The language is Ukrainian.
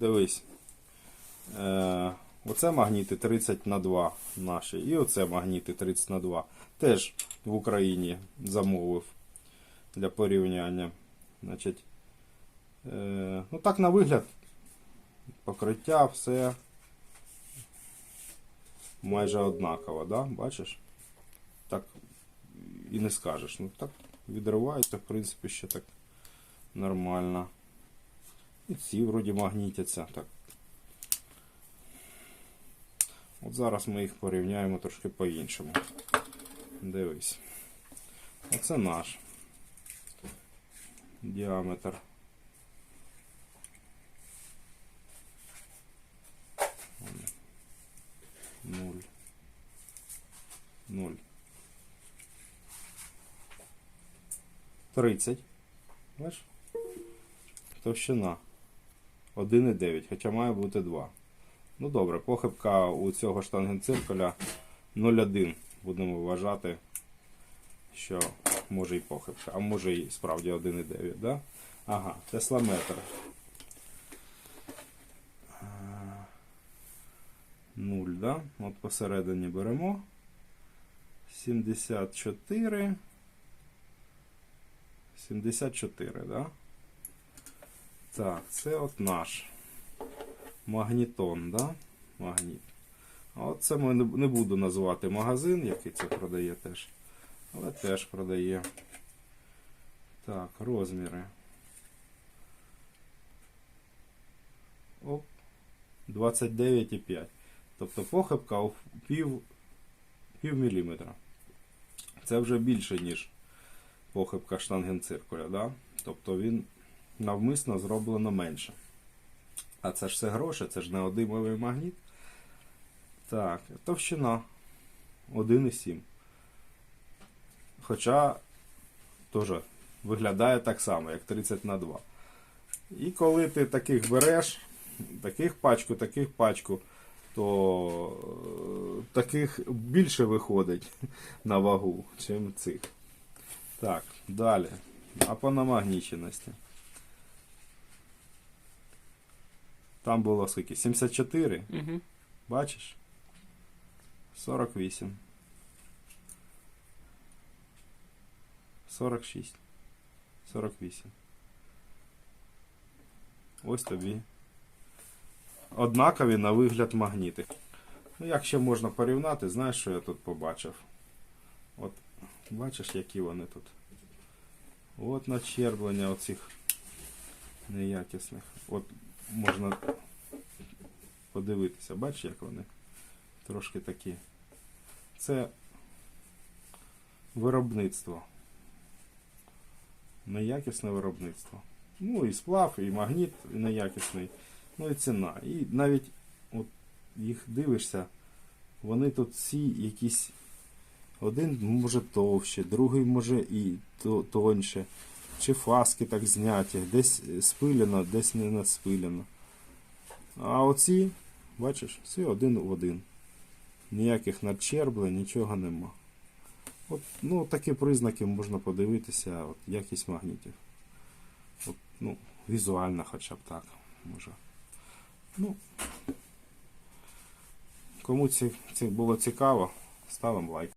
Дивись. Е, оце магніти 30 на 2 наші. І оце магніти 30 на 2. Теж в Україні замовив для порівняння. Значить, е, ну так на вигляд. Покриття, все майже однаково, да? Бачиш? Так і не скажеш. Ну так відривається, в принципі, ще так нормально. І ці вроді магнітяться. Так. От зараз ми їх порівняємо трошки по-іншому. Дивись. Оце наш діаметр. Нуль. Нуль. Тридцять. Бачиш? Товщина 1,9, хоча має бути 2. Ну добре, похибка у цього штангенциркуля 0,1. Будемо вважати, що може і похибка, а може і справді 1,9, да? Ага, тесламетр. А, Нуль, да? От посередині беремо. 74. 74, да? Так, це от наш магнітон, да? Магніт. А от це ми не буду називати магазин, який це продає теж. Але теж продає. Так, розміри. Оп. 29,5. Тобто похибка у пів, пів міліметра. Це вже більше, ніж похибка штангенциркуля, да? Тобто він навмисно зроблено менше. А це ж все гроші, це ж неодимовий магніт. Так, товщина 1,7. Хоча теж виглядає так само, як 30 на 2. І коли ти таких береш, таких пачку, таких пачку, то е, таких більше виходить на вагу, чим цих. Так, далі. А по намагніченості. Там було скільки? 74. Угу. Бачиш? 48. 46. 48. Ось тобі. Однакові на вигляд магніти. Ну, як ще можна порівняти, знаєш, що я тут побачив? От, бачиш, які вони тут. От начерблення оцих неякісних. От можна подивитися, бачиш, як вони трошки такі. Це виробництво. Неякісне виробництво. Ну і сплав, і магніт неякісний, ну і ціна. І навіть от їх дивишся, вони тут всі якісь. Один може товще, другий може і то- тоньше. Чи фаски так зняті, десь спилено, десь не наспилено. А оці, бачиш, всі один в один. Ніяких надчерблень, нічого нема. От, ну, такі признаки можна подивитися, от, якість магнітів. От, ну, візуально хоча б так, може. Ну, кому це, це було цікаво, ставимо лайк.